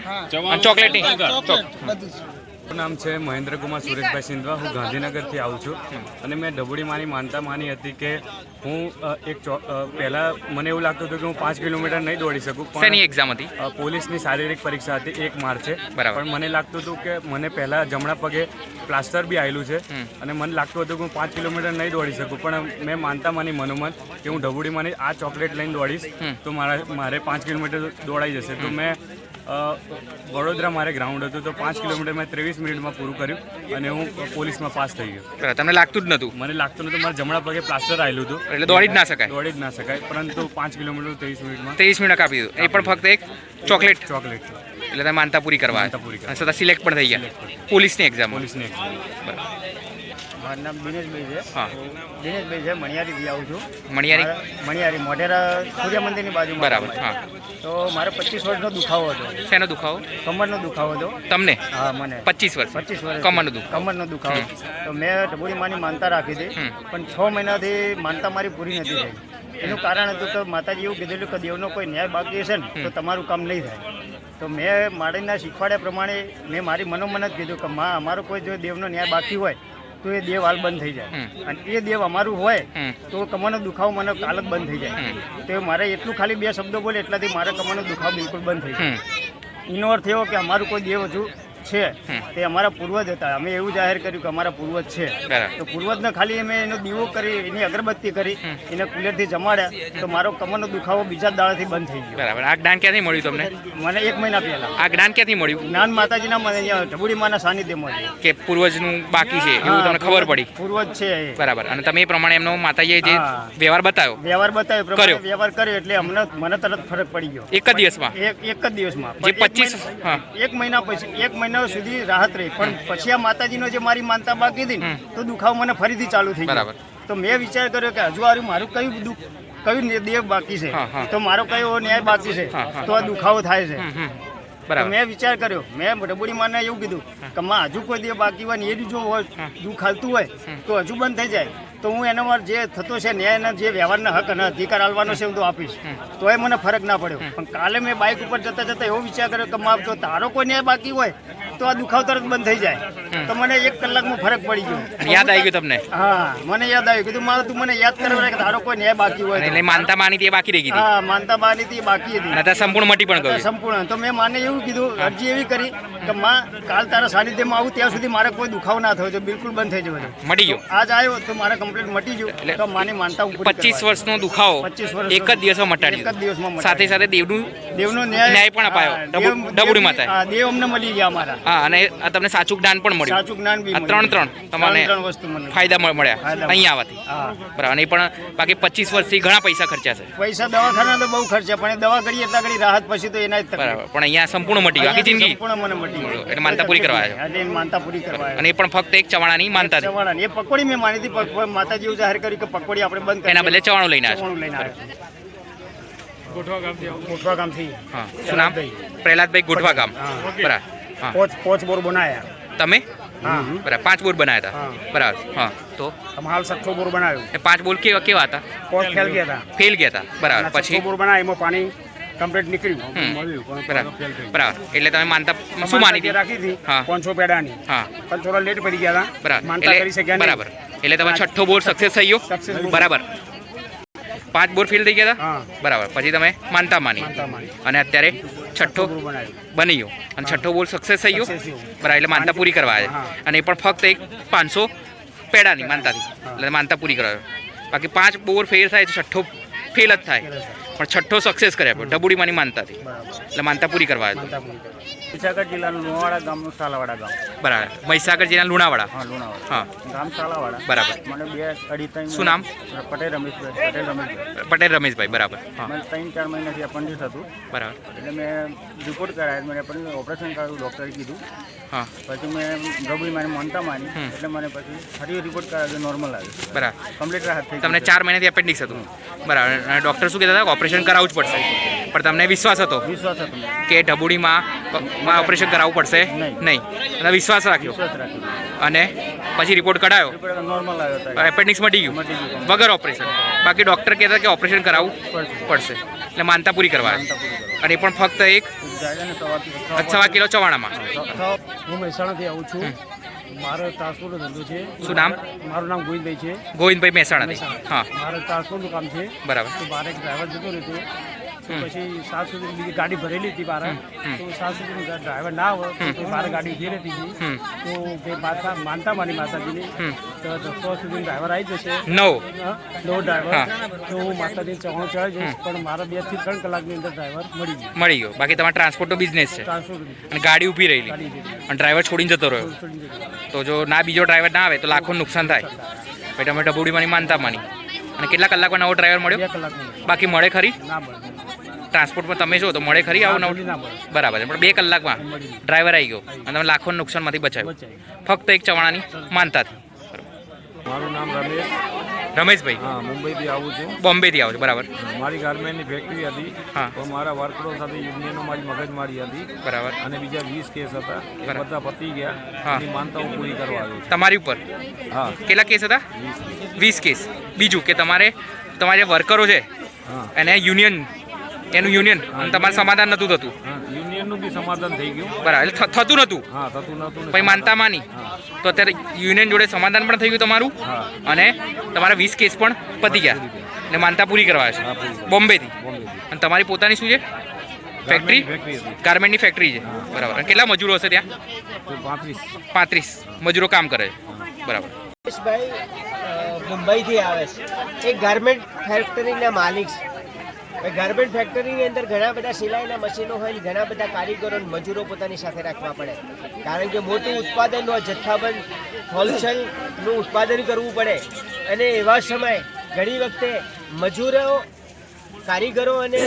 મારું નામ છે મહેન્દ્રકુમાર સુરેશભાઈ સિંધવા. હું ગાંધીનગરથી આવું છું. અને મેં ડબુડી માની માનતા માની હતી કે હું એક ચો- અ, મને એવું લાગતું હતું કે હું પાંચ કિલોમીટર નહીં દોડી શકું પણ એક્ઝામ હતી? પોલીસની શારીરિક પરીક્ષા હતી એક માર્ચે. પણ મને લાગતું હતું કે મને પહેલાં જમણા પગે પ્લાસ્ટર બી આવેલું છે. અને મને લાગતું હતું કે હું પાંચ કિલોમીટર નહીં દોડી શકું પણ મેં માનતા માની મનોમન કે હું ડબુડી માની આ ચોકલેટ લઈને દોડીશ તો મારા મારે પાંચ કિલોમીટર દોડાઈ જશે. તો મેં વડોદરા મારે ગ્રાઉન્ડ હતું તો પાંચ કિલોમીટર મેં ત્રેવીસ મિનિટમાં પૂરું કર્યું અને હું પોલીસમાં પાસ થઈ ગયો. બરાબર તમને લાગતું જ નહોતું મને લાગતું નતું મારા જમણા પગે પ્લાસ્ટર આવેલું હતું. એટલે દોડી જ ના શકાય? દોડી જ ના શકાય પરંતુ પાંચ કિલોમીટર ત્રેવીસ મિનિટમાં ત્રીસ મિનિટ આપી દીધું. એ પણ ફક્ત એક ચોકલેટ? ચોકલેટ. એટલે તમે માનતા પૂરી કરવા. માનતા પૂરી. અને સિલેક્ટ પણ થઈ ગયા. પોલીસની એક્ઝામ પોલીસની મારું નામ દિનેશભાઈ છે. હા. દિનેશભાઈ છે મણિયારીથી આવું છું. મણિયારી? મણિયારી મોઢેરા સૂર્ય મંદિરની બાજુ બરાબર હા. તો મારે પચીસ વર્ષનો દુખાવો હતો. શેનો દુખાવો? કમરનો દુખાવો હતો. તમને? હા મને. પચીસ વર્ષ પચીસ વર્ષ કમરનો દુખાવો. કમરનો દુખાવો. તો મેં ડબુડી માની માનતા રાખી હતી. પણ છ મહિનાથી માનતા મારી પૂરી નથી થઈ. એનું કારણ હતું કે માતાજી એવું કીધેલું કે દેવનો કોઈ ન્યાય બાકી હશે ને તો તમારું કામ નહીં થાય. તો મેં માળીના શીખવાડ્યા પ્રમાણે મેં મારી મનોમન જ કીધું કે માં અમારો કોઈ જો દેવનો ન્યાય બાકી હોય તો એ દેવ હાલ બંધ થઈ જાય. અને એ દેવ અમારું હોય તો કમરનો દુખાવો મને જ બંધ થઈ જાય. તો મારે એટલું ખાલી બે શબ્દો બોલે એટલાથી મારે કમરનો દુખાવો બિલકુલ બંધ થઈ જાય. એનો અર્થ એવો કે અમારું કોઈ દેવ હજુ છે તે અમારા પૂર્વજ હતા. અમે એવું જાહેર કર્યું કે અમારા પૂર્વજ છે. તો પૂર્વજને ખાલી અમે એનો દીવો કરી એની અગરબત્તી કરી એને કુલેરથી જમાડ્યા. તો મારો કમરનો દુખાવો બીજા દાડાથી બંધ થઈ ગયો. બરાબર. આ જ્ઞાન ક્યાંથી મળ્યું તમને? મને એક મહિના પહેલા. આ જ્ઞાન ક્યાંથી મળ્યું? જ્ઞાન માતાજીના મને ઢબુડી માના સાનિધ્ય મળ્યું. કે પૂર્વજનું બાકી છે એવું તમને ખબર પડી? પૂર્વજ છે બરાબર. અને તમે એ પ્રમાણે એમનો માતાજીએ જે. વ્યવહાર બતાવ્યો? વ્યવહાર બતાવ્યો. કર્યો. વ્યવહાર કર્યો એટલે અમને મને તરત ફરક પડી ગયો. એક જ દિવસમાં? એક એક જ દિવસમાં. જે પચીસ એક મહિના- પછી એક મહિના મહિના સુધી રાહત રહી. પણ પછી આ માતાજીનો જે મારી માનતા બાકી હતી ને તો દુખાવો મને ફરીથી ચાલુ થઈ ગયો. તો મેં વિચાર કર્યો કે હજુ આરું મારું કયું દુઃખ કયું દેહ બાકી છે. તો મારો કયો ન્યાય બાકી છે. તો આ દુખાવો થાય છે. બરાબર. મેં વિચાર કર્યો. મેં ડબોડી માને એવું કીધું કે માં હજુ કોઈ દેવ બાકી હોય ને એ જો હોય દુઃખ હાલતું હોય તો હજુ બંધ થઈ જાય. તો હું એનો માર જે થતો છે ન્યાયના જે વ્યવહારના હક અને અધિકાર આલવાનો છે હું તો આપીશ. તો એ મને ફરક ના પડ્યો. પણ કાલે મેં બાઇક ઉપર જતા જતા એવો વિચાર કર્યો કે માં તો તારો કોઈ ન્યાય બાકી હોય તો આ દુખાવ તરત બંધ થઈ જાય. તો મને એક કલાકમાં ફરક પડી ગયો. યાદ આવી ગયું તમને? હા મને યાદ આવ્યું કીધું મારે તું મને યાદ કરવા કે તારો કોઈ ન્યાય બાકી હોય એટલે માનતા માની તે બાકી રહી ગઈ હા માનતા બાની તે બાકી હતી. અને સંપૂર્ણ મટી પણ ગયું સંપૂર્ણ. તો મેં માને એવું કીધું અરજી એવી કરી કે માં કાલ તારા સાનિધ્યમાં આવું ત્યાં સુધી મારે કોઈ દુખાવો ના થયો. છે બિલકુલ બંધ થઈ જવો મટી ગયો. આજ આવ્યો તો મારે કમ્પ્લીટ મટી ગયું. એટલે તો માની માનતા પચીસ વર્ષનો દુખાવો 25 વર્ષ એક જ દિવસમાં મટાડી એક જ દિવસમાં સાથે સાથે દેવનું દેવનો ન્યાય પણ અપાયો. ડબુડી માતા દેવ અમને મળી ગયા અમારા. હા અને તમને સાચું જ્ઞાન પણ મળ્યું. સાચું જ્ઞાન બી ત્રણ ત્રણ તમને ફાયદા મળ- મળ્યા. અહીંયા આવવાથી. બરાબર. અને પણ બાકી પચીસ વર્ષથી ઘણા પૈસા ખર્ચ્યા છે. પૈસા દવાખાના તો બહુ ખર્ચા પણ દવા કરી એટલા ઘડી રાહત પછી તો એના જ. બરાબર. પણ અહીંયા સંપૂર્ણ મટી ગયું. આખી જિંદગી. સંપૂર્ણ મને મટી ગયું. એટલે માનતા પૂરી કરવા આવ્યા માનતા પૂરી કરવા. અને એ પણ ફક્ત એક ચવાણાની માનતા હતી ચવાણા એ પકોડી મેં માની હતી માતાજી જાહેર કર્યું કે પકોડી આપણે બંધ કરી એના બદલે ચવાણું લઈને આવ્યા ચવાણું ગામથી ગોઠવા ગામથી. હા. શું નામ? પ્રહલાદભાઈ. ગોઠવા ગામ. હા. બરાબર. હા. પોચ પોચ બોર બનાયા. તમે? હા. બરાબર. પાંચ બોર બનાવ્યા હતા? બરાબર. હા. તો? હાલ સઠ્ઠો બોર બનાવ્યો એ પાંચ બોલ કેવા કેવા હતા? પોચ ફેલ ગયા હતા. ફેલ ગયા હતા. બરાબર. પછી? બોર બનાવ્યા એમાં પાણી કમ્પ્લીટ નીકળ્યું. બરાબર. એટલે તમે માનતા શું માની રાખી હતી. પાંચસો પેડાની. હા. પણ થોડા લેટ પડી ગયા હતા. બરાબર. માનતા કરી એટલે શક્યા બરાબર. એટલે તમે છઠ્ઠો બોલ સક્સેસ થઈ ગયો? બરાબર. પાંચ બોર ફેલ થઈ ગયા હતા બરાબર. પછી તમે માનતા માની અને અત્યારે છઠ્ઠો બની ગયો. અને છઠ્ઠો બોલ સક્સેસ થઈ ગયો. બરાબર એટલે માનતા પૂરી કરવા આવે અને એ પણ ફક્ત એક પાંચસો પેડાની માનતાથી. એટલે માનતા પૂરી કરાવે બાકી પાંચ બોર ફેલ થાય તો છઠ્ઠો ફેલ જ થાય. પણ છઠ્ઠો સક્સેસ કર્યા પણ ડબુડીમાંની માનતાથી. એટલે માનતા પૂરી કરવા આવ્યો વિશાખા જિલ્લાનું લુણાવાડા ગામનું સાલાવાડા ગામ. બરાબર. મહીસાગર જિલ્લા લુણાવાડા? હા લુણાવાડા. હા. ગામ સાલાવાડા બરાબર. મને બે અઢી ત્રણ શું નામ? પટેલ રમેશભાઈ પટેલ રમેશભાઈ. પટેલ રમેશભાઈ બરાબર. હા. મને ત્રણ ચાર મહિનાથી અપંડિત હતું. બરાબર. એટલે મેં રિપોર્ટ કરાયો. મને પણ ઓપરેશન કરાવ્યું ડૉક્ટરે કીધું. હા. પછી મેં ગભી મારી માનતા માની. એટલે મને પછી ફરી રિપોર્ટ કરાવ્યો નોર્મલ આવ્યો. બરાબર. કમ્પ્લીટ રાહત થઈ તમને ચાર મહિનાથી એપેન્ડિક્સ હતું. બરાબર. ડૉક્ટર શું કહેતા હતા? ઓપરેશન કરાવવું જ પડશે. પણ તમને વિશ્વાસ હતો વિશ્વાસ હતો. કે ઢબુડીમાં ઓપરેશન કરાવવું પડશે? નહીં. અને વિશ્વાસ રાખ્યો. અને પછી રિપોર્ટ કઢાયો. નોર્મલ આવ્યો એપેન્ડિક્સ મટી ગયું. વગર ઓપરેશન બાકી ડૉક્ટર કહેતા કે ઓપરેશન કરાવવું પડશે. એટલે માનતા પૂરી કરવા. અને એ પણ ફક્ત એક સવા કિલો ચવાણામાં. હું મહેસાણાથી આવું છું. મારો ટ્રાન્સપોર્ટનો ધંધો છે. શું નામ? મારું નામ ગોવિંદભાઈ છે. ગોવિંદભાઈ મહેસાણા. હા. મારે ટ્રાન્સપોર્ટનું કામ છે. બરાબર. તો મારે એક ડ્રાઈવર જતો રહેતો. તો પછી સાત સુધી બીજી ગાડી ભરેલી હતી બહાર તો સાત સુધી ડ્રાઈવર ના હોય તો પછી ગાડી ઊભી રહેતી હતી તો ભાઈ માતા માનતા મારી માતાજીની તો દસો સુધી ડ્રાઈવર આવી જશે. નવ. નવ ડ્રાઈવર. તો હું માતાજી ચવાણું ચડાવી જઈશ પણ મારા બેથી ત્રણ કલાકની અંદર ડ્રાઈવર મળી ગયો. મળી ગયો. બાકી તમારા ટ્રાન્સપોર્ટનો બિઝનેસ છે. અને ગાડી ઊભી રહેલી. અને ડ્રાઈવર છોડીને જતો રહ્યો. તો જો ના બીજો ડ્રાઈવર ના આવે તો લાખો નુકસાન થાય. પછી તમે ડબુડીમાંની માનતા માની. અને કેટલા કલાકમાં નવો ડ્રાઈવર મળ્યો? બાકી મળે ખરી? ના મળે. ટ્રાન્સપોર્ટમાં તમે છો તો મળે ખરી આવો નવો? બરાબર છે. પણ બે કલાકમાં ડ્રાઈવર આવી ગયો અને તમે લાખોનું નુકસાનમાંથી બચાવ્યું. ફક્ત એક ચવાણાની માનતાથી. મારું નામ રમેશ. રમેશભાઈ? હા મુંબઈથી આવું છું. બોમ્બેથી આવું છું બરાબર. મારી ગાર્મેન્ટની ફેક્ટરી હતી. હા. તો મારા વર્કરો સાથે યુનિયનો મારી મગજમારી હતી. બરાબર. અને બીજા વીસ કેસ હતા. એ બધા પતી ગયા. હા. માનતા માનતાઓ પૂરી કરવા આવ્યો તમારી ઉપર? હા. કેટલા કેસ હતા? વીસ વીસ કેસ બીજું કે તમારે તમારે વર્કરો છે હા. એને યુનિયન એનું યુનિયન તમારું તમારે સમાધાન નહોતું થતું? યુનિયનનું બી સમાધાન થઈ ગયું. બરાબર એટલે થતું નહોતું? હા થતું પછી માનતા માની? તો અત્યારે યુનિયન જોડે સમાધાન પણ થઈ ગયું તમારું? અને તમારા વીસ કેસ પણ પતી ગયા. એટલે માનતા પૂરી કરવા છે. બોમ્બેથી? અને તમારી પોતાની શું છે? ફેક્ટરી ગાર્મેન્ટની ફેક્ટરી છે. બરાબર. કેટલા મજૂરો હશે ત્યાં? પાંત્રીસ. પાંત્રીસ. મજૂરો કામ કરે છે. બરાબર. મુંબઈથી આવે છે. એ ગાર્મેન્ટ ફેક્ટરીના માલિક છે. ગાર્મેન્ટ ફેક્ટરીની અંદર ઘણા બધા સિલાઈના મશીનો હોય ઘણા બધા કારીગરો મજૂરો પોતાની સાથે રાખવા પડે. કારણ કે મોટું ઉત્પાદન હોય જથ્થાબંધ હોલસેલનું ઉત્પાદન કરવું પડે. અને એવા સમયે ઘણી વખતે મજૂરો, કારીગરો અને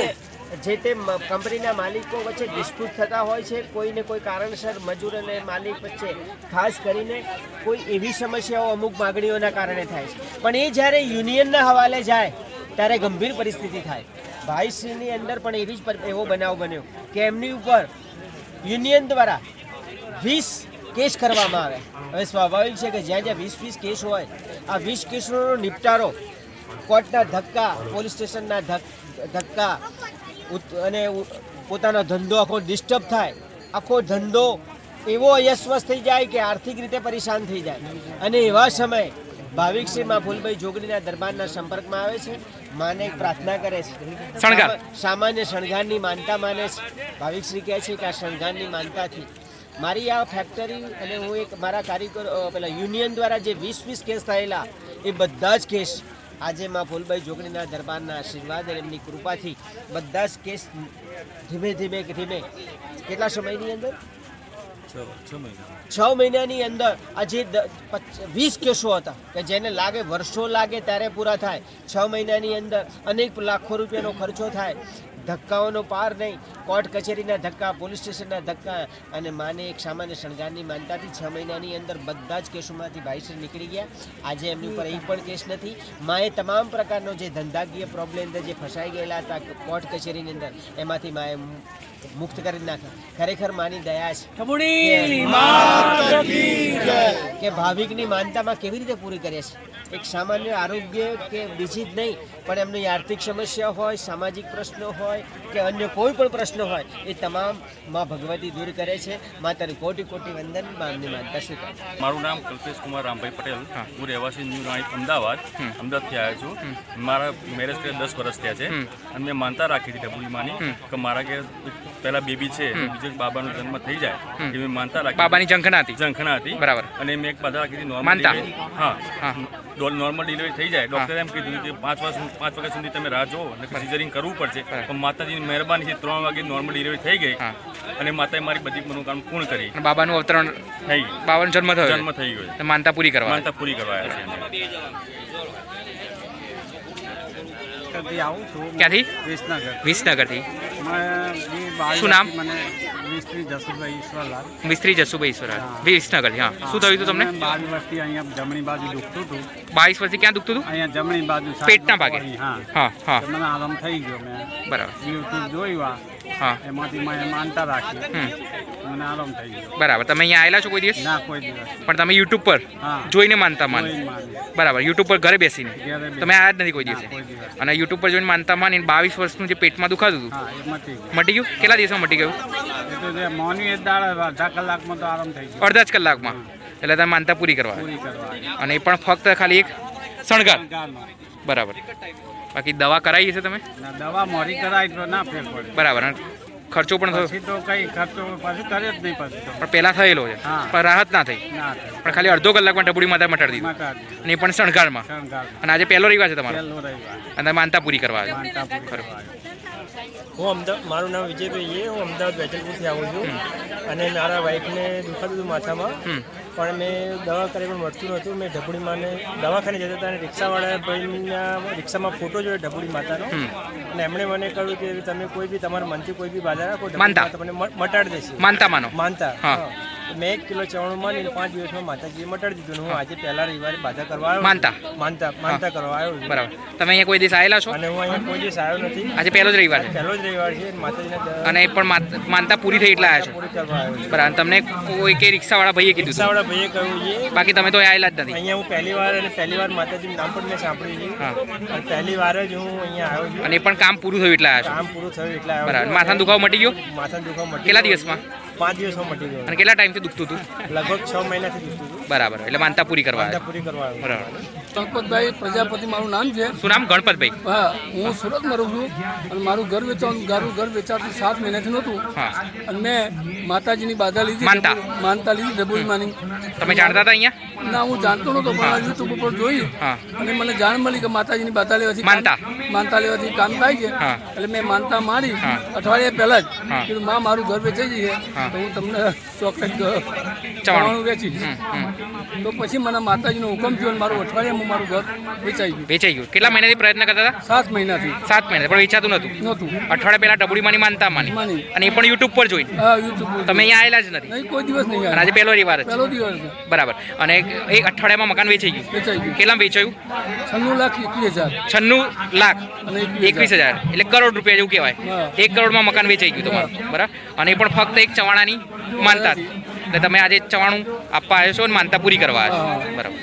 જે તે કંપનીના માલિકો વચ્ચે ડિસ્પ્યુટ થતા હોય છે, કોઈને કોઈ કારણસર મજૂર અને માલિક વચ્ચે ખાસ કરીને કોઈ એવી સમસ્યાઓ અમુક માગણીઓના કારણે થાય છે. પણ એ જ્યારે યુનિયનના હવાલે જાય, ત્યારે ગંભીર પરિસ્થિતિ થાય. ભાઈશ્રીની અંદર પણ એવી જ એવો બનાવ બન્યો કે એમની ઉપર યુનિયન દ્વારા વીસ કેસ કરવામાં આવે. હવે સ્વાભાવિક છે કે જ્યાં જ્યાં વીસ વીસ કેસ હોય, આ વીસ કેસોનો નિપટારો કોર્ટના ધક્કા, પોલીસ સ્ટેશનના ધક- ધક્કા અને પોતાનો ધંધો આખો ડિસ્ટર્બ થાય. આખો ધંધો એવો અયસ્વસ થઈ જાય કે આર્થિક રીતે પરેશાન થઈ જાય. અને એવા સમયે ભાવિક શ્રી ફૂલભાઈ જોગડીના દરબારના સંપર્કમાં આવે છે. માને પ્રાર્થના કરે છે. શણગાર. સામાન્ય શણગારની માનતા માને છે. ભાવિક શ્રી કહે છે કે આ શણગારની માનતાથી મારી આ ફેક્ટરી અને હું એક મારા કારીગર પેલા યુનિયન દ્વારા જે વીસ વીસ કેસ થયેલા એ બધા જ કેસ આજે માં ફૂલભાઈ જોગણીના દરબારના આશીર્વાદ અને એમની કૃપાથી બધા જ કેસ ધીમે ધીમે ધીમે કેટલા સમયની અંદર? છ મહિનાની અંદર આ વીસ કેસો હતા, કે જેને લાગે, વર્ષો લાગે ત્યારે પૂરા થાય. છ મહિનાની અંદર અનેક લાખો રૂપિયાનો ખર્ચો થાય. ધક્કાઓનો પાર નહીં. કોર્ટ કચેરીના ધક્કા પોલીસ સ્ટેશનના ધક્કા અને માને એક સામાન્ય શણગારની માનતાથી છ મહિનાની અંદર બધા જ કેસોમાંથી ભાઈશ્રી નીકળી ગયા. આજે એમની ઉપર એક પણ કેસ નથી. માએ તમામ પ્રકારનો જે ધંધાકીય પ્રોબ્લેમ અંદર જે ફસાઈ ગયેલા હતા કોર્ટ કચેરીની અંદર એમાંથી માએ મુક્ત કરી નાખ્યા. ખરેખર માની દયા છે કે ભાવિકની માનતામાં કેવી રીતે પૂરી કરે છે? એક સામાન્ય આરોગ્ય કે બીજી જ નહીં પણ એમની આર્થિક સમસ્યા હોય સામાજિક પ્રશ્નો હોય કે અન્ય કોઈ પણ પ્રશ્નો હોય એ તમામમાં ભગવતી દૂર કરે છે. માતાને કોટી કોટી વંદનમાં માનતા સ્વીકાર મારું નામ કલ્પેશ કુમાર રામભાઈ પટેલ. હું. રહેવાસી ન્યૂ રાણી અમદાવાદ. અમદાવાદથી આવ્યો છું. મારા મેરેજ કરે દસ વર્ષ થયા છે. અને મેં માનતા રાખી હતી ડબુડીમાંની કે મારા ઘેર પહેલા બેબી છે. બીજો બાબાનો જન્મ થઈ જાય. હમ. એ મેં માનતા રાખી બાબાની ઝંખના હતી ઝંખના હતી બરાબર. અને મેં એક બાધા રાખી હતી નોર્મલ હા. હા. નોર્મલ ડિલિવરી થઈ જાય. ડોક્ટરે એમ કીધું કે પાંચ વર્ષ પાંચ વાગ્યા સુધી તમે રાહ જુઓ અને સિઝરિંગ કરવું પડશે. પણ માતાજીની મહેરબાની છે ત્રણ વાગે નોર્મલ ડિલિવરી થઈ ગઈ અને માતાએ મારી બધી મનોકામના પૂર્ણ કરી. બાબાનું અવતરણ થઈ. બાબાનો જન્મ થયો જન્મ થઈ ગયો માનતા પૂરી કરવા માનતા પૂરી કરવા છે. અમે. વિસનગરથી આવું છું ક્યાંથી વિસનગર વિસનગરથી મેં જે બાળી શું નામ? હતી મને મિસ્ત્રી જસુભાઈ ઈશ્વરલાલ મિસ્ત્રી જસુભાઈ ઈશ્વરા હા. વિસનગરથી હા શું થયું હતું તમને મને બાવીસ વર્ષથી અહીંયા જમણી બાજુ દુખતું હતું બાવીસ વર્ષથી ક્યાં દુખતું હતું અહીંયા જમણી બાજુ પેટના ભાગે? અહીં, હા હા હા તો મને આરામ થઈ ગયો મેં બરાબર યુટ્યુબ જોયું આ હા. એમાંથી મેં માનતા રાખી. હમ. મને આરામ થઈ ગયો. બરાબર. તમે અહીંયા આવેલા છો કોઈ દિવસ? ના કોઈ દિવસ. પણ તમે યુટ્યુબ પર જોઈને માનતા માન. બરાબર. યુટ્યુબ પર ઘરે બેસીને. તમે આયા જ નથી કોઈ દિવસે? અને યુટ્યુબ પર જોઈને માનતા માની બાવીસ વર્ષનું જે પેટમાં દુખાતું હતું? મટી ગયું. કેટલા દિવસમાં મટી ગયું? એ તો જે મોની અડધા કલાકમાં તો આરામ થઈ ગયો. અડધા જ કલાકમાં. એટલે તમે માનતા પૂરી કરવા. અને એ પણ ફક્ત ખાલી એક શણગાર. બરાબર. બાકી દવા કરાવી હશે તમે? દવા મોરી કરાવી તો ના ફેર પડે. બરાબર ખર્ચો પણ થયો તો કઈ ખર્ચો પાછું કરે જ નહીં પાછું પણ પહેલા થયેલો છે? પણ રાહત ના થઈ? પણ ખાલી અડધો કલાકમાં ટબુડી માતા મટાડી દીધું. અને એ પણ શણગારમાં. અને આજે પહેલો રવિવાર છે તમારો? અને માનતા પૂરી કરવા આવે. હું અમદાવાદ મારું નામ વિજયભાઈ છે. હું અમદાવાદ વેજલપુરથી આવું છું. અને મારા વાઈફને દુખાતું હતું માથામાં. પણ મેં દવા કરી પણ મળતું નહોતું. મેં ઢબુડી માને દવાખાને જતા હતા અને રિક્ષાવાળા ભાઈના રિક્ષામાં ફોટો જોયો ઢબુડી માતાનો. અને એમણે મને કહ્યું કે તમે કોઈ બી તમારા મનથી કોઈ બી બાધા રાખો તમને મટાડી દેશે. માનતા માનો. માનતા હા. મેં એક કિલો ચવાણું માની પાંચ દિવસમાં માતાજીએ મટાડી દીધું હું આજે પહેલા રવિવારે બાધા કરવા આવ્યો માનતા. માનતા માનતા કરવા આવ્યો છું. બરાબર. તમે અહીંયા કોઈ દિવસ આવેલા છો? અને હું અહીંયા કોઈ દિવસ આવ્યો નથી. આજે પહેલો જ રવિવાર છે. પહેલો જ રવિવાર છે માતાજીના અને એ પણ માત- માનતા પૂરી થઈ એટલે આવ્યા છો? પૂરી કરવા આવ્યો છું. બરાબર. અને તમને કોઈ કે રિક્ષાવાળા ભાઈએ કીધું હતું? રિક્ષાવાળા ભાઈએ કહ્યું છે. બાકી તમે તો આવેલા જ નથી. અહીંયા હું પહેલી વાર અને પહેલી વાર માતાજીનું નામ પણ મેં સાંભળ્યું હા. છે અને પહેલી વાર જ હું અહીંયા આવ્યો છું. અને એ પણ કામ પૂરું થયું એટલે આવ્યા કામ પૂરું થયું એટલે આવ્યો બરાબર. છું. માથાનો દુખાવો મટી ગયો? માથાનો દુખાવો મટી કેટલા ગયો. દિવસમાં? પાંચ દિવસમાં મટી ગયો. અને કેટલા ટાઈમથી દુખતું હતું? લગભગ છ મહિનાથી દુખતું બરાબર એટલે માનતા પૂરી કરવા માનતા પૂરી કરવા બરાબર. ગણપતભાઈ પ્રજાપતિ મારું નામ છે. શું નામ? ગણપતભાઈ. હા હું સુરતમાં રહું છું અને મારું ઘર વેચાવાનું મારું ઘર વેચાતું સાત મહિનાથી નહોતું. હા. અને મેં માતાજીની બાધા લીધી. માનતા. માનતા લીધી ડબોળી માની. તમે જાણતા હતા અહીંયા? ના હું જાણતો નહોતો પણ યુટ્યુબ ઉપર જોઈ અને મને જાણ મળી કે માતાજીની બાધા લેવાથી માનતા. માનતા લેવાથી કામ થાય છે. એટલે મેં માનતા મારી. અઠવાડિયા પહેલા જ. કીધું માં મારું ઘર વેચાઈ જઈએ. તો હું તમને ચોકલેટ ચવાણું. વેચીશ. તો પછી મને માતાજીનો હુકમ થયો અને મારું અઠવાડિયામાં મારું ઘર વેચાઈ ગયું. વેચાઈ ગયું. કેટલા મહિનાથી પ્રયત્ન કરતા હતા? સાત મહિનાથી. સાત મહિના પણ વેચાતું નતું નહોતું. અઠવાડિયા પહેલા માની માનતા માની. અને એ પણ યુટ્યુબ પર જોઈ. તમે અહીંયા આવેલા જ નથી. કોઈ દિવસ નહીં આજે પહેલો રવિવાર પહેલો દિવસ બરાબર. અને એક અઠવાડિયામાં મકાન વેચાઈ ગયું. વેચાઈ ગયું. કેટલા વેચાયું? છન્નું લાખ એકવીસ હજાર. છન્નું લાખ એકવીસ હજાર. એટલે કરોડ રૂપિયા જેવું કહેવાય. એક કરોડમાં મકાન વેચાઈ ગયું તમારું. બરાબર. અને એ પણ ફક્ત એક ચવાણાની માનતા. એટલે તમે આજે ચવાણું આપવા આવ્યો છો અને માનતા પૂરી કરવા આવ્યો છો. બરાબર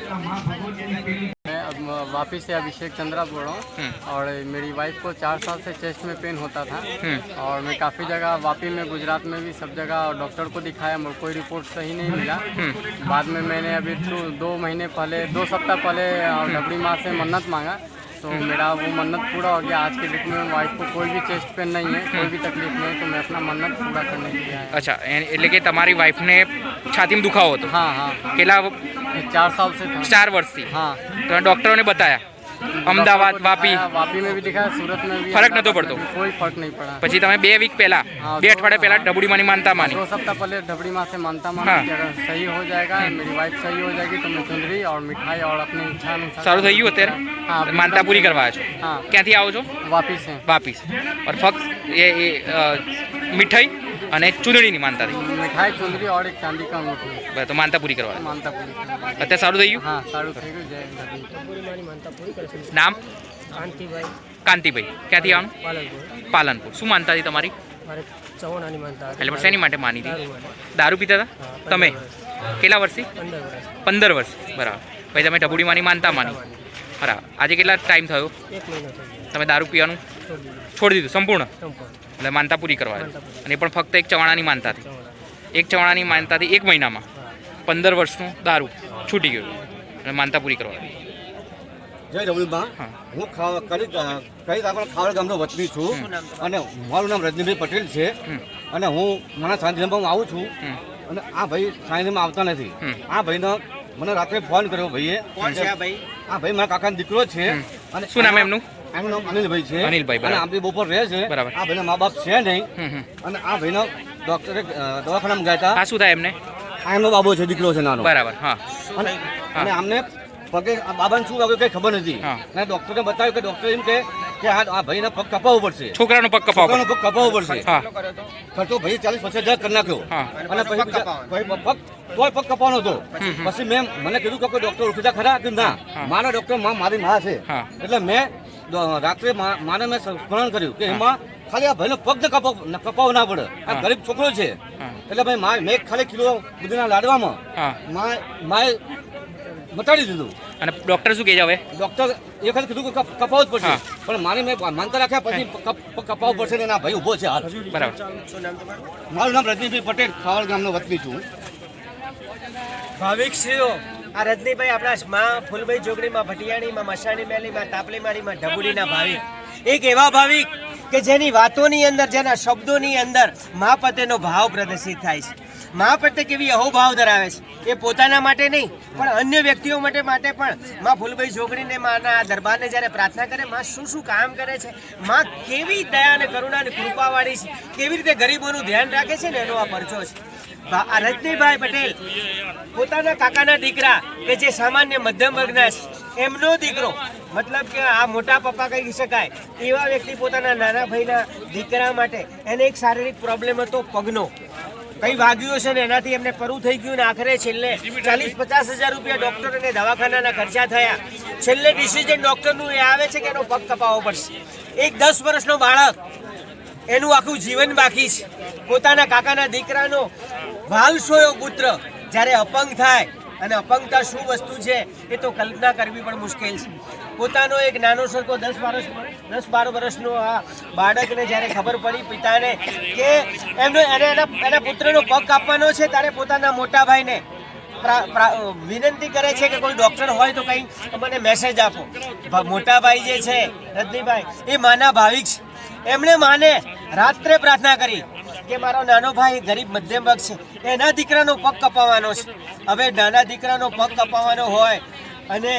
मैं अब वापस से अभिषेक चंद्रा बोल रहा हूँ हम्म। और मेरी वाइफ को चार साल से चेस्ट में पेन होता था हम्म। और मैं काफ़ी जगह वापी में गुजरात में भी सब जगह डॉक्टर को दिखाया मगर कोई रिपोर्ट सही नहीं मिला हम्म। बाद में मैंने अभी दो, दो महीने पहले दो सप्ताह पहले डबड़ी माँ से मन्नत मांगा तो मेरा वो मन्नत पूरा हो गया आज के डेट में वाइफ को कोई भी चेस्ट पेन नहीं है कोई भी तकलीफ नहीं है तो मैं अपना मन्नत पूरा करने के लिए आया અચ્છા એ- એટલે કે તમારી વાઈફને છાતીમાં દુખાવો હતો हाँ हाँ કેટલા ये चार साल से था ચાર વર્ષથી हाँ તમે ડોક્ટરોને બતાયા અમદાવાદ डॉक्टर को વાપી दिखाया, वापी में भी दिखाया सूरत में भी फर्क अहमदाबाद नतो पड़तो? में भी कोई फर्क नहीं पड़ा પછી તમે બે વીક પહેલા हाँ, બે दो- અઠવાડિયા પહેલા ડબુડીમાંની માનતા માની दो सप्ताह पहले ढबड़ी माँ से मानता माना हाँ। कि अगर सही हो जाएगा मेरी वाइफ सही हो जाएगी तो मैं चुंदरी और मिठाई और अपनी इच्छा अनुसार સારું થઈ ગયું અત્યારે हाँ अभी માનતા एकदम પૂરી सही। કરવા આવ્યા છો हाँ ક્યાંથી આવો છો वापिस है વાપીસ और ફક્ત એ એ અ, મીઠાઈ અને ચૂંદડીની માનતા હતી તો માનતા પૂરી કરવા. માનતા અત્યારે સારું થઈ ગયું? નામ? કાંતિભાઈ. ક્યાંથી આવવાનું? પાલનપુર. શું માનતા હતી તમારી? એટલે શેની માટે માની હતી? દારૂ પીતા હતા? તમે? કેટલા વર્ષથી? પંદર વર્ષ. બરાબર. ભાઈ તમે ઢબુડી માની માનતા માની? બરાબર. આજે કેટલા ટાઈમ થયો? તમે દારૂ પીવાનું? છોડી દીધું. સંપૂર્ણ. એટલે માનતા પૂરી કરવા અને એ પણ ફક્ત એક ચવાણાની માનતા હતી એક ચવાણાની માનતાથી એક મહિનામાં પંદર વર્ષનું દારૂ છૂટી ગયું. અને માનતા પૂરી કરવા જય રવિમાં હા. કઈ આપણા ખાવડ ગામનો વતની છું અને મારું નામ રજનીભાઈ પટેલ છે અને હું મારા સાંજમાં આવું છું અને આ ભાઈ સાંજમાં આવતા નથી. આ ભાઈનો મને રાત્રે ફોન કર્યો ભાઈએ. કોણ છે આ ભાઈ? આ ભાઈ મારા કાકાનો દીકરો છે અને શું નામ એમનું? એનું નામ અનિલભાઈ છે. અનિલભાઈ. અને બપોર રહે છે. બરાબર. આ ભાઈના મા બાપ છે નહીં. અને આ ભાઈનો ડોક્ટરે દવાખાનામાં ગયા હતા. આ શું થાય એમને? આ એમનો બાબો છે દીકરો છે નાનો. બરાબર હા. અને આમને પગે બાબાને શું વાગ્યું કંઈ ખબર નથી. અને ડોક્ટરને બતાવ્યું કે ડોક્ટર એમ કે કે આ ભાઈને પગ કપાવવો પડશે. છોકરાનો પગ કપાવો છોકરાનો પગ કપાવવો પડશે. હા. ખર્ચો ભાઈ ચાલીસ પચાસ હજાર કરી નાખ્યો. અને પછી પગ તોય પગ કપાવવાનો હતો. પછી મેં મને કીધું કે ડોક્ટર ઓળખીતા ખરા કે ના? મારા ડોક્ટરમાં મારી માં છે. એટલે મેં રાત્રે મા- માને મેં સ્મરણ કર્યું કે એમાં ખાલી આ ભાઈનો પગ કપાવ કપાવ ના પડે. આ ગરીબ છોકરો છે. એટલે ભાઈ મા મેં ખાલી કિલો બુદ્ધિના લાડવામાં માય મા માએ મટાડી દીધું. અને ડોક્ટર શું કહે છે હવે? ડોક્ટર એ ખાલી કીધું કે કપ- કપાવવું જ પડશે. પણ મારે મેં માનતા રાખ્યા પછી કપ- પગ પડશે ને ના ભાઈ ઊભો છે હાલ. બરાબર. મારું નામ રજનીભાઈ પટેલ ખાવડ ગામનો વતની છું. ભાવિક ભાવિકશ્રીઓ આ રજનીભાઈ આપણા માં ફૂલભાઈ જોગણીમાં ભટિયાણીમાં મસાણી મેલીમાં તાપલીમારીમાં ઢબુડીના ભાવિક. એક એવા ભાવિક કે જેની વાતોની અંદર, જેના શબ્દોની અંદર મા પતેનો ભાવ પ્રદર્શિત થાય છે. મા પ્રત્યે કેવી અહોભાવ ધરાવે છે. એ પોતાના માટે નહીં, પણ અન્ય વ્યક્તિઓ માટે માટે પણ માં ફૂલભાઈ જોગણીને માના દરબારને જ્યારે પ્રાર્થના કરે, માં શું શું કામ કરે છે? માં કેવી દયા અને કરુણા અને કૃપાવાળી છે? કેવી રીતે ગરીબોનું ધ્યાન રાખે છે ને એનો આ પરચો છે? રજનીભાઈ પટેલ, પોતાના કાકાના દીકરા કે જે સામાન્ય મધ્યમ વર્ગના એમનો દીકરો. મતલબ કે આ મોટા પપ્પા કહી શકાય, એવા વ્યક્તિ પોતાના નાના ભાઈના દીકરા માટે એને એક શારીરિક પ્રોબ્લેમ હતો પગનો. કઈ વાગ્યું છે ને એનાથી એમને પરું થઈ ગયું ને આખરે છેલ્લે ચાલીસ પચાસ હજાર રૂપિયા ડોક્ટર અને દવાખાનાના ખર્ચા થયા. છેલ્લે ડિસિઝન ડોક્ટરનું એ આવે છે કે એનો પગ કપાવવો પડશે. એક દસ વર્ષનો બાળક, એનું આખું જીવન બાકી છે. પોતાના કાકાના દીકરાનો વાલસોયો પુત્ર. જ્યારે અપંગ થાય અને અપંગતા શું વસ્તુ છે એ તો કલ્પના કરવી પણ મુશ્કેલ છે. પોતાનો એક નાનો સરખો દસ બાર દસ બાર વર્ષનો આ બાળકને જ્યારે ખબર પડી પિતાને કે એમનો, એને, એના એના પુત્રનો પગ કાપવાનો છે, ત્યારે પોતાના મોટા ભાઈને વિનંતી કરે છે કે કોઈ ડોક્ટર હોય તો કંઈ મને મેસેજ આપો. મોટાભાઈ મોટા ભાઈ જે છે, રજનીભાઈ, એ માના ભાવિક છે. એમણે માને રાત્રે પ્રાર્થના કરી. કે મારો નાનો ભાઈ ગરીબ મધ્યમ વર્ગ છે એના દીકરાનો પગ કપાવવાનો છે. હવે નાના દીકરાનો પગ કપાવવાનો હોય અને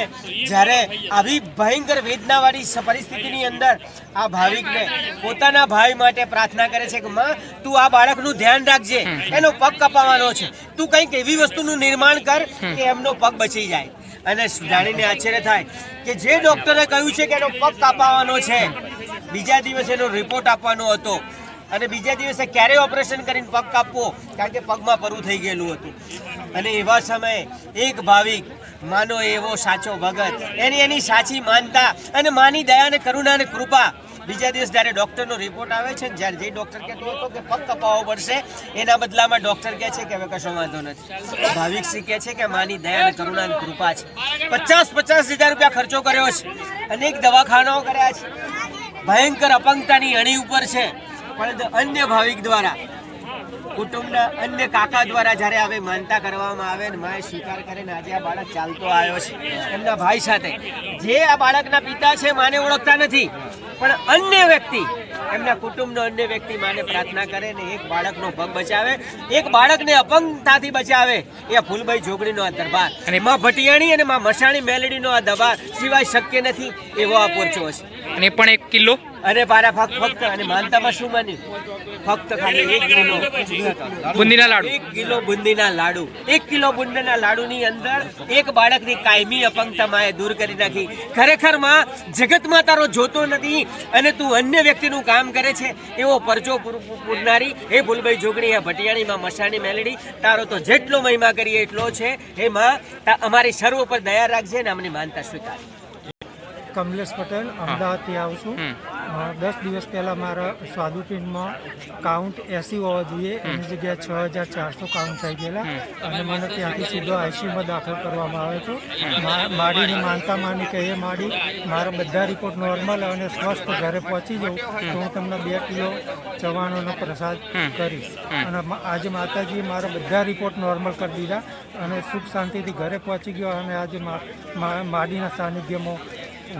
જ્યારે આવી ભયંકર વેદનાવાળી પરિસ્થિતિની અંદર આ ભાવિકને પોતાના ભાઈ માટે પ્રાર્થના કરે છે કે માં તું આ બાળકનું ધ્યાન રાખજે એનો પગ કપાવવાનો છે. તું કંઈક એવી વસ્તુનું નિર્માણ કર કે એમનો પગ બચી જાય. અને જાણીને આશ્ચર્ય થાય કે જે ડોક્ટરે કહ્યું છે કે એનો પગ કાપાવાનો છે બીજા દિવસે એનો રિપોર્ટ આપવાનો હતો. અને બીજા દિવસે ક્યારે ઓપરેશન કરીને પગ કાપવો, કારણ કે પગમાં પરું થઈ ગયેલું હતું. અને એવા સમયે એક ભાવિક, માનો એવો સાચો ભગત. એની એની સાચી માનતા અને માની દયા અને કરુણા અને કૃપા. બીજા દિવસ જ્યારે ડૉક્ટરનો રિપોર્ટ આવે છે જ્યારે જે ડૉક્ટર કહેતો હતો કે પગ કપાવવો પડશે, એના બદલામાં ડૉક્ટર કહે છે કે, હવે કશો વાંધો નથી. ભાવિક શ્રી કહે છે કે, માની દયા અને કરુણા કૃપા છે. પચાસ પચાસ હજાર રૂપિયા ખર્ચો કર્યો છે. અનેક દવાખાનાઓ કર્યા છે. ભયંકર અપંગતાની અણી ઉપર છે. પરંતુ અન્ય ભાવિક દ્વારા કુટુંબના અન્ય કાકા દ્વારા જ્યારે હવે માનતા કરવામાં આવે ને માએ સ્વીકાર કરે ને આજે આ બાળક ચાલતો આવ્યો છે. એમના ભાઈ સાથે. જે આ બાળકના પિતા છે માને ઓળખતા નથી. પણ અન્ય વ્યક્તિ એમના કુટુંબનો અન્ય વ્યક્તિ માને પ્રાર્થના કરે ને એક બાળકનો પગ બચાવે. એક બાળકને અપંગતાથી બચાવે એ ફૂલભાઈ જોગડીનો આ દરબાર. અને માં ભટિયાણી અને માં મસાણી મેલડીનો આ દરબાર સિવાય શક્ય નથી એવો આ પોરચો છે અને પણ એક કિલ્લો? અને પારા ફક્ત ફક્ત અને માનતામાં શું માન્યું ફક્ત ખાલી એક કિલો બુંદીના લાડુ. એક કિલો બુંદીના લાડુ. એક કિલો બુંદીના લાડુની અંદર એક બાળકની કાયમી અપંગતા માએ દૂર કરી નાખી. ખરેખરમાં જગતમાં તારો જોતો નથી અને તું અન્ય વ્યક્તિનું કામ કરે છે. એવો પરચો પૂરનારી હે ભૂલભાઈ જોગણી હે ભટિયાણીમાં મસાણી મેલડી તારો તો જેટલો મહિમા કરીએ એટલો છે. હે માં અમારી સર્વ પર દયા રાખજે ને અમને માનતા સ્વીકાર. કમલેશ પટેલ અમદાવાદથી આવું છું. દસ દિવસ પહેલાં મારા સ્વાદુપીંડમાં કાઉન્ટ એસી હોવા જોઈએ. એની જગ્યાએ છ હજાર ચારસો કાઉન્ટ થઈ ગયેલા. અને મને ત્યાંથી સીધો આઈસીયુમાં દાખલ કરવામાં આવ્યો હતો માડીની માનતા માની કે એ માડી મારા બધા રિપોર્ટ નોર્મલ અને સ્વસ્થ ઘરે પહોંચી જવું તો હું તમને બે કિલો ચવાણોનો પ્રસાદ કરીશ. અને આજે માતાજીએ મારા બધા રિપોર્ટ નોર્મલ કરી દીધા અને સુખ શાંતિથી ઘરે પહોંચી ગયો અને આજે માડીના સાનિધ્યમાં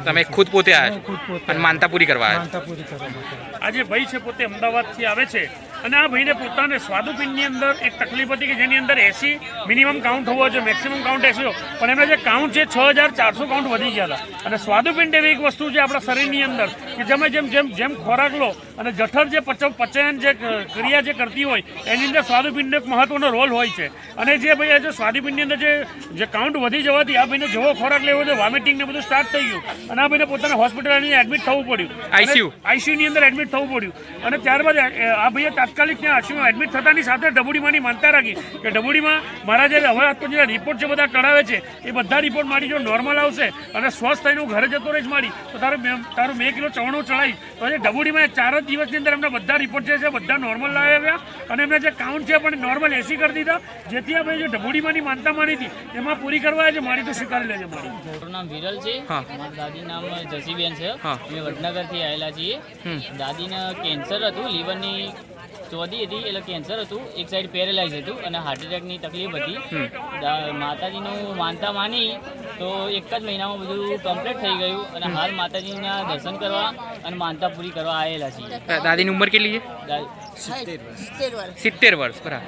તમે ખુદ પોતે આવ્યા છો? અને માનતા પૂરી કરવા આવ્યા આજે ભાઈ છે પોતે અમદાવાદથી આવે છે. અને આ ભાઈને પોતાને સ્વાદુપિંડની અંદર એક તકલીફ હતી કે જેની અંદર એસી મિનિમમ કાઉન્ટ હોવો જોઈએ મેક્સિમમ કાઉન્ટ એસી પણ એમના જે કાઉન્ટ છે છ હજાર ચારસો કાઉન્ટ વધી ગયા હતા. અને સ્વાદુપિંડ એવી એક વસ્તુ છે આપણા શરીરની અંદર કે જેમાં જેમ જેમ જેમ ખોરાક લો અને જઠર જે પચ પચયન જે ક્રિયા જે કરતી હોય એની અંદર સ્વાદુપિંડનો એક મહત્વનો રોલ હોય છે. અને જે ભાઈ જે સ્વાદુપિંડની અંદર જે જે કાઉન્ટ વધી જવાથી આ ભાઈને જેવો ખોરાક લેવો છે વોમિટિંગ ને બધું સ્ટાર્ટ થઈ ગયું. અને આ ભાઈને પોતાને હોસ્પિટલની એડમિટ થવું પડ્યું. આઈસીયુ આઈસીયુની અંદર એડમિટ થવું પડ્યું. અને ત્યારબાદ આ ભાઈએ તાત્કાલિક ત્યાં આઈસીયુમાં એડમિટ થતાની સાથે ડબુડીમાંની માનતા રાખી કે ડબુડીમાં મારા જે હવે આજ જે રિપોર્ટ જે બધા કઢાવે છે એ બધા રિપોર્ટ મારી જો નોર્મલ આવશે અને સ્વસ્થ થઈને હું ઘરે જતો રહીશ મારી તો તારું તારું બે કિલો ચવાણું ચડાવીશ. તો આજે ડબુડીમાં ચાર જ દિવસની અંદર એમના બધા રિપોર્ટ જે છે બધા નોર્મલ લાવ્યા અને એમના જે કાઉન્ટ છે પણ નોર્મલ એસી કરી દીધા જેથી આપણે જે ડબુડીમાંની માનતા માની હતી એમાં પૂરી કરવા છે મારી તો સ્વીકારી લેજે મારી. મારું નામ વિરલ છે. હા. મારા દાદી નામ જસીબેન છે. અમે વડનગરથી આવેલા છીએ. દાદીને કેન્સર હતું લીવરની ચોદી હતી એટલે કેન્સર હતું. એક સાઈડ પેરેલાઇઝ હતું અને હાર્ટ એટેકની તકલીફ હતી. માતાજીનું માનતા માની તો એક જ મહિનામાં બધું કમ્પ્લીટ થઈ ગયું અને હાલ માતાજીના દર્શન કરવા અને માનતા પૂરી કરવા આવેલા છીએ. દાદીની ઉંમર કેટલી છે? દા- સિત્તેર વર્ષ. બરાબર.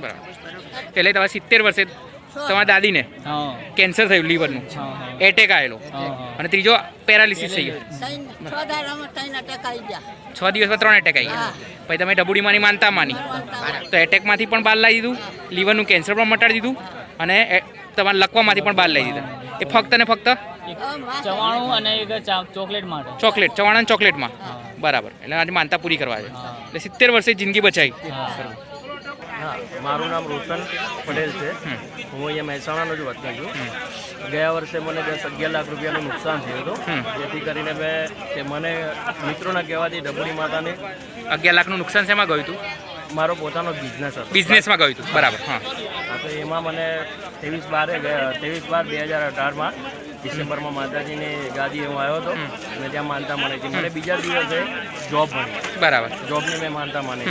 બરાબર. એટલે તમારે સિત્તેર વર્ષે તમારા દાદીને? કેન્સર થયું લીવરનું. એટેક આવેલો. અને ત્રીજો પેરાલિસિસ થઈ ગયો. છ દિવસમાં ત્રણ એટેક આવી ગયા. પછી તમે ડબુડીમાંની માનતા માની. તો એટેકમાંથી પણ બહાર લાવી દીધું. લીવરનું કેન્સર પણ મટાડી દીધું. અને એ- તમારા લકવામાંથી પણ બહાર લઈ દીધા. એ ફક્ત ને ફક્ત? ચવાણું અને ચોકલેટ માટે. ચોકલેટ ચવાણા ચોકલેટમાં. બરાબર. એટલે આજે માનતા પૂરી કરવા છે. એટલે સિત્તેર વર્ષે જિંદગી બચાવી. હા મારું નામ રોશન પટેલ છે. હું અહીંયા મહેસાણાનો જ વતની છું. ગયા વર્ષે મને દસ અગિયાર લાખ રૂપિયાનું નુકસાન થયું હતું. જેથી કરીને મેં કે મને મિત્રોના કહેવાથી ડબડી માતાને અગિયાર લાખનું નુકસાન શેમાં ગયું હતું? મારો પોતાનો બિઝનેસ હતો. બિઝનેસમાં ગયું હતું. બરાબર હા. તો એમાં મને ત્રેવીસ બારે ત્રેવીસ બાર બે હજાર અઢારમાં ડિસેમ્બરમાં માતાજીની ગાદી હું આવ્યો હતો. અને ત્યાં માનતા માની હતી મને બીજા દિવસે જોબ મળી બરાબર. જોબની મેં માનતા માની.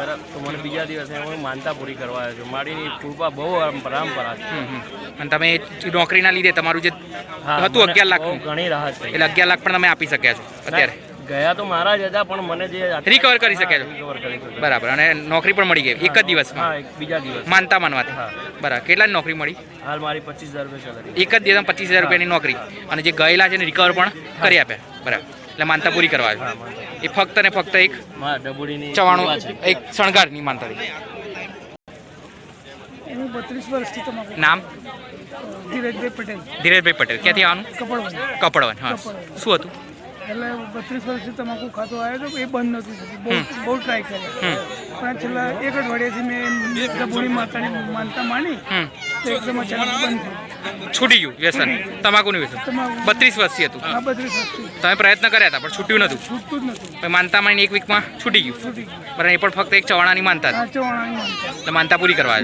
હમ હમ તો મને બીજા દિવસે હું માનતા પૂરી કરવા આવ્યો છું. મારીની કૃપા બહુ પરંપરા છે. અને તમે નોકરીના લીધે તમારું જે હતું અગિયાર લાખ ઘણી રાહત છે એટલે અગિયાર લાખ પણ તમે આપી શક્યા છો અત્યારે? ગયા તો મારા જ હતા પણ મને જે Recover કરી શકે છે. રિકવર કરી શકે બરાબર અને નોકરી પણ મળી ગઈ એક જ દિવસ દિવસમાં? બીજા દિવસ. માનતા માનવાથી. બરાબર કેટલા નોકરી મળી? હાલ મારી પચીસ હજાર રૂપિયા એક જ દિવસમાં પચીસ હજાર રૂપિયાની નોકરી. અને જે ગયેલા છે ને રિકવર પણ કરી આપ્યા. બરાબર. એટલે માનતા પૂરી કરવા એ ફક્ત ને ફક્ત એક ચવાણું. એક શણગારની માનતા નામ? ધીરજભાઈ પટેલ. ધીરજભાઈ પટેલ. ક્યાંથી આવવાનું? કપડવન હા. શું હતું? એટલે બત્રીસ વર્ષથી તમાકુ ખાતો આવ્યો હતો એ બંધ નહોતું થતું બહુ ટ્રાય કર્યા. પણ છેલ્લા એક અઠવાડિયાથી મેં ડબોળી માતાની માનતા માની હમ. તો એકદમ અચાનક બંધ થયું છૂટી ગયું વ્યસન તમાકુનું વ્યસન. બત્રીસ વર્ષથી હતું. તમે પ્રયત્ન કર્યા હતા પણ છૂટ્યું નહોતું. માનતા માની એક વીકમાં છૂટી ગયું. પણ એ પણ ફક્ત એક ચવાણાની માનતા હતી. માનતા. પૂરી કરવા